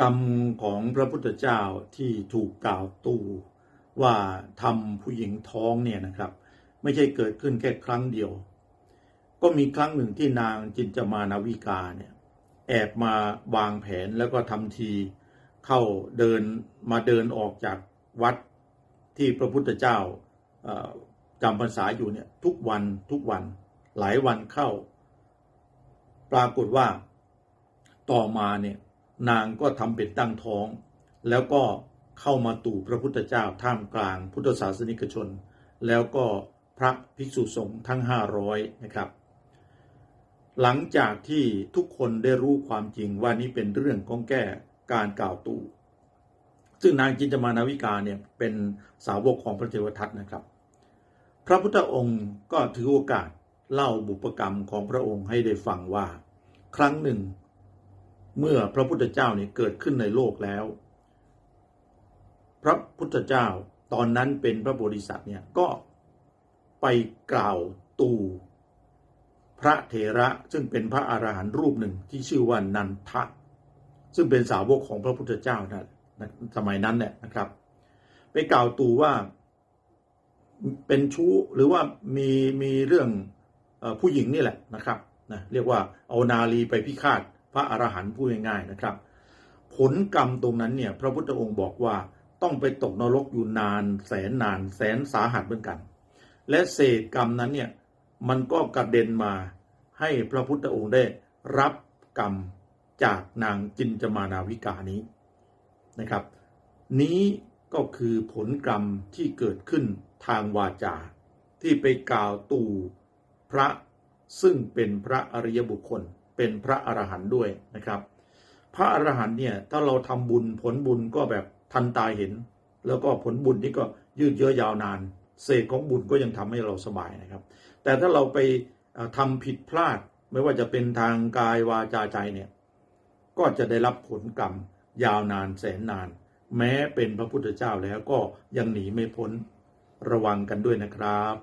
กรรมของพระพุทธเจ้าที่ถูกกล่าวตูว่าทำผู้หญิงท้องเนี่ยนะครับ ไม่ใช่เกิดขึ้นแค่ครั้งเดียว ก็มีครั้งหนึ่งที่นางจินจมานาวิกาเนี่ยแอบมาวางแผนแล้วก็ทำทีเข้าเดินมาเดินออกจากวัดที่พระพุทธเจ้าจำพรรษาอยู่เนี่ยทุกวันทุกวันหลายวันเข้า ปรากฏว่าต่อมาเนี่ย นางก็ทำเป็นตั้งท้อง แล้วก็เข้ามาตู่พระพุทธเจ้าท่ามกลางพุทธศาสนิกชน แล้วก็พระภิกษุสงฆ์ทั้ง 500 นะครับ หลังจากที่ทุกคนได้รู้ความจริงว่านี้เป็นเรื่องของแก้การกล่าวตู่ซึ่งนางจินจมานาวิกาเนี่ยเป็นสาวกของพระเทวทัตนะครับ พระพุทธองค์ก็ถือโอกาสเล่าบุพกรรมของพระองค์ให้ได้ฟังว่า ครั้งหนึ่ง เมื่อพระพุทธเจ้าเนี่ยเกิดขึ้นในโลกแล้ว พระพุทธเจ้าตอนนั้นเป็นพระโพธิสัตว์เนี่ยก็ไปกล่าวตู่พระเถระซึ่งเป็นพระอรหันต์รูปหนึ่งที่ชื่อว่านันทะ ซึ่งเป็นสาวกของพระพุทธเจ้านะสมัยนั้นเนี่ยนะครับ ไปกล่าวตู่ว่าเป็นชู้หรือว่ามีมีเรื่องอผู้หญิงนี่แหละนะครับนะเรียกว่าเอานาลีไปพิฆาต พระอรหันต์พูดง่ายๆนะครับ ผลกรรมตรงนั้นเนี่ยพระพุทธองค์บอกว่าต้องไปตกนรกอยู่นานแสนนานแสนสาหัสเหมือนกัน และเศษกรรมนั้นเนี่ยมันก็กระเด็นมาให้พระพุทธองค์ได้รับกรรมจากนางจินจมานาวิกานี้นะครับ นี้ก็คือผลกรรมที่เกิดขึ้นทางวาจา ที่ไปกล่าวตู่พระซึ่งเป็นพระอริยบุคคล เป็นพระอรหันต์ด้วยนะครับ พระอรหันต์เนี่ยถ้าเราทำบุญผลบุญก็แบบทันตาเห็น แล้วก็ผลบุญนี่ก็ยืดเยื้อยาวนาน เศษของบุญก็ยังทำให้เราสบายนะครับ แต่ถ้าเราไปเอ่อทำผิดพลาดไม่ว่าจะเป็นทางกายวาจาใจเนี่ยก็จะได้รับผลกรรมยาวนานแสนนาน แม้เป็นพระพุทธเจ้าแล้วก็ยังหนีไม่พ้นระวังกันด้วยนะครับ